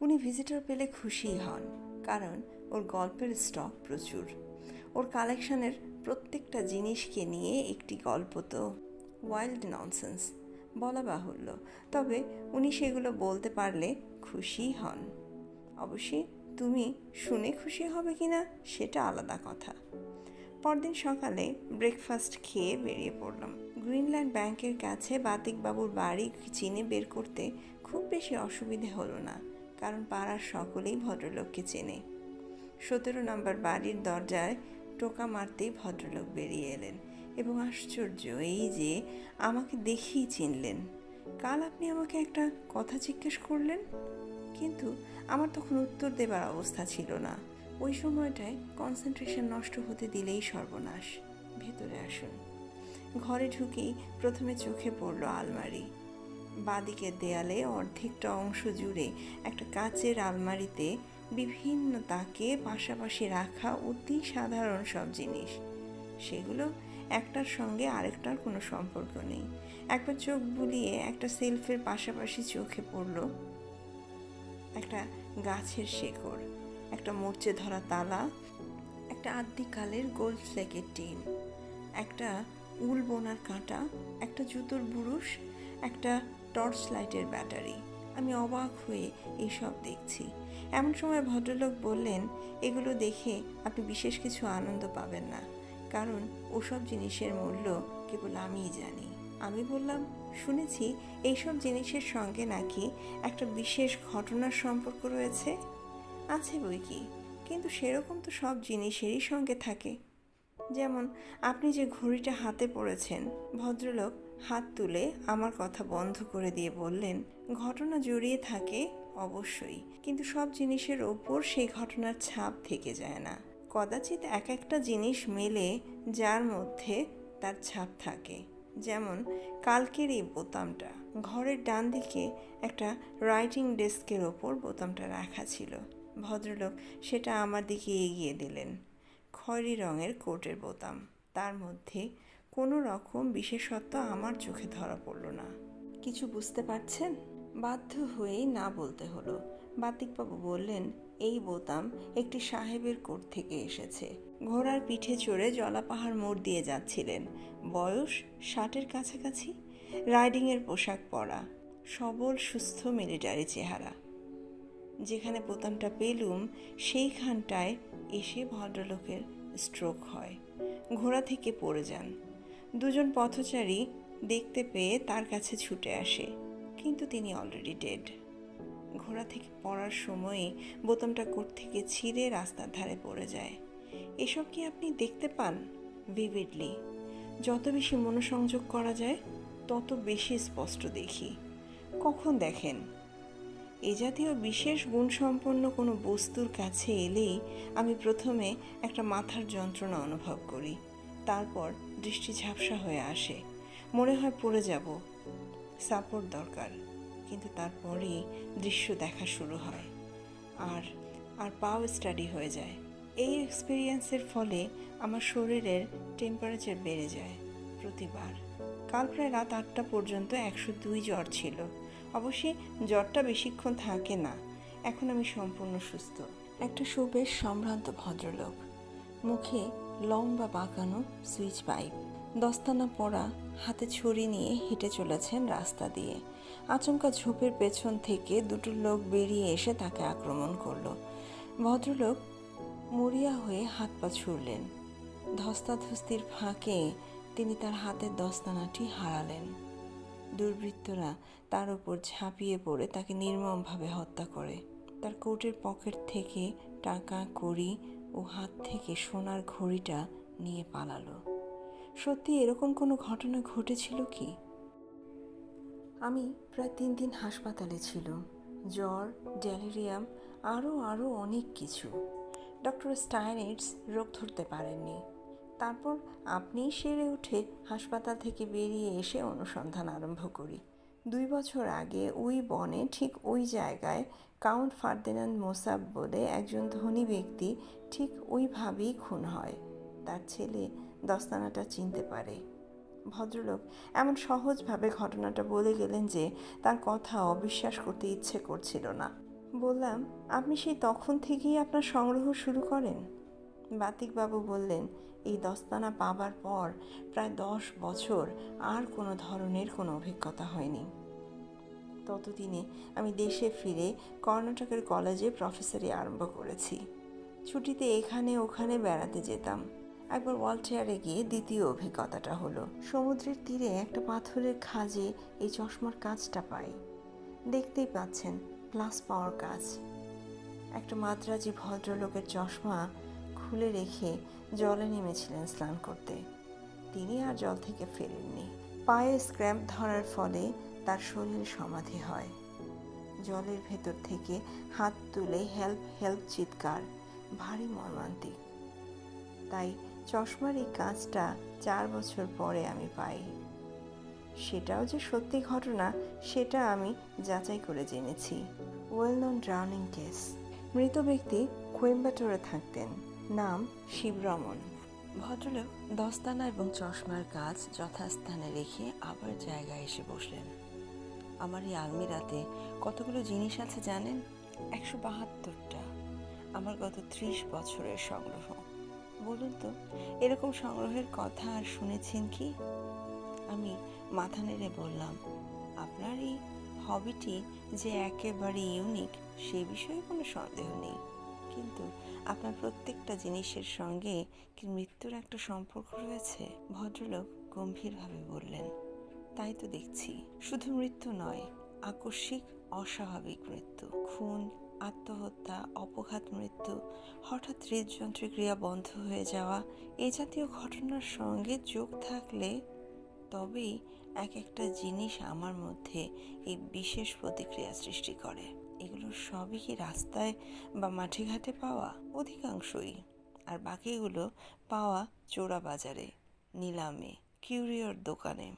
উনি ভিজিটর পেলে খুশিই হন, কারণ ওর গল্পের স্টক প্রচুর। ওর কালেকশনের প্রত্যেকটা জিনিসকে নিয়ে একটি গল্প তো ওয়াইল্ড ননসেন্স বলা বাহুল্য। তবে উনি সেগুলো বলতে পারলে খুশিই হন। অবশ্যই তুমি শুনে খুশি হবে কিনা সেটা আলাদা কথা। পরদিন সকালে ব্রেকফাস্ট খেয়ে বেরিয়ে পড়লাম। গ্রিনল্যান্ড ব্যাংকের কাছে বাতিকবাবুর বাড়ি চিনে বের করতে খুব বেশি অসুবিধে হলো না। কারণ পাড়ার সকলেই ভদ্রলোককে চেনে। সতেরো নম্বর বাড়ির দরজায় টোকা মারতেই ভদ্রলোক বেরিয়ে এলেন এবং আশ্চর্য এই যে আমাকে দেখেই চিনলেন। কাল আপনি আমাকে একটা কথা জিজ্ঞেস করলেন? কিন্তু আমার তখন উত্তর দেবার অবস্থা ছিল না। ওই সময়টায় কনসেন্ট্রেশন নষ্ট হতে দিলেই সর্বনাশ। ভেতরে আসুন। ঘরে ঢুকেই প্রথমে চোখে পড়ল আলমারি। বাদিকের দেয়ালে অর্ধেকটা অংশ জুড়ে একটা কাচের আলমারিতে বিভিন্ন তাকে পাশাপাশি রাখা অতি সাধারণ সব জিনিস। সেগুলো একটার সঙ্গে আরেকটার কোনো সম্পর্ক নেই। একবার চোখ বুলিয়ে একটা সেলফের পাশাপাশি চোখে পড়ল একটা গাছের শেকড়, একটা মরচে ধরা তালা, একটা আদ্যিকালের গোল্ড ফ্লেকের টিন, একটা উল বোনার কাঁটা, একটা জুতোর বুরুশ একটা টর্চ লাইটের ব্যাটারি। আমি অবাক হয়ে এইসব দেখছি। এমন সময় ভদ্রলোক বললেন, এগুলো দেখে আপনি বিশেষ কিছু আনন্দ পাবেন না। কারণ ওসব জিনিসের মূল্য কেবল আমিই জানি। আমি বললাম, শুনেছি এইসব জিনিসের সঙ্গে নাকি একটা বিশেষ ঘটনার সম্পর্ক রয়েছে? আছে বই কি, কিন্তু সেরকম তো সব জিনিসেরই সঙ্গে থাকে। যেমন, আপনি যে ঘড়িটা হাতে পড়েছেন, ভদ্রলোক হাত তুলে আমার কথা বন্ধ করে দিয়ে বললেন, ঘটনা জড়িয়ে থাকে অবশ্যই, কিন্তু সব জিনিসের ওপর সেই ঘটনার ছাপ থেকে যায় না। কদাচিৎ এক একটা জিনিস মেলে যার মধ্যে তার ছাপ থাকে। যেমন কালকের এই বোতামটা। ঘরের ডান দিকে একটা রাইটিং ডেস্কের ওপর বোতামটা রাখা ছিল। ভদ্রলোক সেটা আমার দিকে এগিয়ে দিলেন। খয়েরি রঙের কোটের বোতাম। তার মধ্যে কোনো রকম বিশেষত্ব আমার চোখে ধরা পড়ল না। কিছু বুঝতে পারছেন? বাধ্য হয়েই না বলতে হলো। বাতিকবাবু বললেন, এই বোতাম একটি সাহেবের কোট থেকে এসেছে। ঘোড়ার পিঠে চড়ে জলাপাহাড় মোড় দিয়ে যাচ্ছিলেন। বয়স ষাটের কাছাকাছি? রাইডিংয়ের পোশাক পরা। সবল, সুস্থ মিলিটারি চেহারা। যেখানে বোতামটা পেলুম, সেইখানটায় এসে ভদ্রলোকের স্ট্রোক হয়। ঘোড়া থেকে পড়ে যান। দুজন পথচারী দেখতে পেয়ে তার কাছে ছুটে আসে, কিন্তু তিনি অলরেডি ডেড ঘোড়া থেকে পড়ার সময়ে বোতামটা কোট থেকে ছিঁড়ে রাস্তার ধারে পড়ে যায়। এসব কি আপনি দেখতে পান? ভিভিডলি যত বেশি মনোসংযোগ করা যায়, তত বেশি স্পষ্ট দেখি। কখন দেখেন? এ জাতীয় বিশেষ গুণসম্পন্ন কোনো বস্তুর কাছে এলেই আমি প্রথমে একটা মাথার যন্ত্রণা অনুভব করি। তারপর দৃষ্টি ঝাপসা হয়ে আসে। মনে হয় পড়ে যাব। সাপোর্ট দরকার, কিন্তু তারপরেই দৃশ্য দেখা শুরু হয়। আর আর পাও স্টাডি হয়ে যায়। এই এক্সপিরিয়েন্সের ফলে আমার শরীরের টেম্পারেচার বেড়ে যায় প্রতিবার। কাল প্রায় রাত আটটা পর্যন্ত একশো দুই জ্বর ছিল। অবশ্যই জ্বরটা বেশিক্ষণ থাকে না। এখন আমি সম্পূর্ণ সুস্থ। একটা সুবেশ সম্ভ্রান্ত ভদ্রলোক। মুখে লম্বা বাঁকানো সুইচ পাইপ। দস্তানা পরা হাতে ছুরি নিয়ে হেঁটে চলেছেন রাস্তা দিয়ে। আচমকা ঝোপের পেছন থেকে দুটো লোক বেরিয়ে এসে তাকে আক্রমণ করল। ভদ্রলোক মরিয়া হয়ে হাত পা ছুড়লেন। ধস্তাধস্তির ফাঁকে তিনি তার হাতের দস্তানাটি হারালেন। দুর্বৃত্তরা তার উপর ঝাঁপিয়ে পড়ে তাকে নির্মমভাবে হত্যা করে। তার কোটের পকেট থেকে টাকা, কড়ি ও হাত থেকে সোনার ঘড়িটা নিয়ে পালালো। সত্যি এরকম কোনো ঘটনা ঘটেছিল কি? আমি প্রায় তিন দিন হাসপাতালে ছিল জ্বর, ড্যালেরিয়াম, আরও আরও অনেক কিছু। ডক্টর স্টাইনিটস রোগ ধরতে পারেননি। তারপর আপনিই সেরে উঠে হাসপাতাল থেকে বেরিয়ে এসে অনুসন্ধান আরম্ভ করি। দুই বছর আগে ওই বনে ঠিক ওই জায়গায় কাউন্ট ফার্দিনান্দ মোসাব বলে একজন ধনী ব্যক্তি ঠিক ওইভাবেই খুন হয়। তার ছেলে দস্তানাটা চিনতে পারে। ভদ্রলোক এমন সহজভাবে ঘটনাটা বলে গেলেন যে তার কথা অবিশ্বাস করতে ইচ্ছে করছিল না। বললাম, আপনি সেই তখন থেকেই আপনার সংগ্রহ শুরু করেন? বাতিকবাবু বললেন এই দস্তানা পাবার পর প্রায় দশ বছর আর কোনো ধরনের কোনো অভিজ্ঞতা হয়নি। ততদিনে আমি দেশে ফিরে কর্ণাটকের কলেজে প্রফেসরি আরম্ভ করেছি। ছুটিতে এখানে ওখানে বেড়াতে যেতাম। একবার ওয়ালটেয়ারে গিয়ে দ্বিতীয় অভিজ্ঞতাটা হলো। সমুদ্রের তীরে একটা পাথরের খাজে এই চশমার কাজটা পাই। দেখতেই পাচ্ছেন, প্লাস পাওয়ার কাজ। একটা মাদ্রাজি ভদ্রলোকের চশমা খুলে রেখে জলে নেমেছিলেন স্নান করতে। তিনি আর জল থেকে ফেরেননি। পায়ে স্ক্র্যাম্প ধরার ফলে তার শরীর সমাধি হয়। জলের ভেতর থেকে হাত তুলে হেল্প হেল্প চিৎকার, ভারী মর্মান্তিক। তাই চশমার এই কাজটা চার বছর পরে আমি পাই। সেটাও যে সত্যি ঘটনা, সেটা আমি যাচাই করে জেনেছি। ওয়েল নন ড্রাউনিং কেস মৃত ব্যক্তি কোয়েম্বাটোরে থাকতেন। নাম শিবরমন। ভদ্রলোক দস্তানা এবং চশমার কাজ যথাস্থানে রেখে আবার জায়গায় এসে বসলেন। আমার এই আলমিরাতে কতগুলো জিনিস আছে জানেন? একশো বাহাত্তরটা। আমার গত ত্রিশ বছরের সংগ্রহ। বলুন তো, এরকম সংগ্রহের কথা আর শুনেছেন কি? আমি মাথা নেড়ে বললাম, আপনার এই হবিটি যে একেবারে ইউনিক সে বিষয়ে কোনো সন্দেহ নেই। কিন্তু আপনার প্রত্যেকটা জিনিসের সঙ্গে কি মৃত্যুর একটা সম্পর্ক রয়েছে? ভদ্রলোক গম্ভীরভাবে বললেন, তাই তো দেখছি। শুধু মৃত্যু নয়, আকস্মিক, অস্বাভাবিক মৃত্যু। খুন, আত্মহত্যা, অপঘাত মৃত্যু, হঠাৎ হৃদযন্ত্রের ক্রিয়া বন্ধ হয়ে যাওয়া, এ জাতীয় ঘটনার সঙ্গে যোগ থাকলে তবেই এক একটা জিনিস আমার মধ্যে এই বিশেষ প্রতিক্রিয়া সৃষ্টি করে। এগুলো সবই কি রাস্তায় বা মাঠে ঘাটে পাওয়া? অধিকাংশই। আর বাকিগুলো পাওয়া চোরা বাজারে নিলামে, কিউরিওর দোকানে।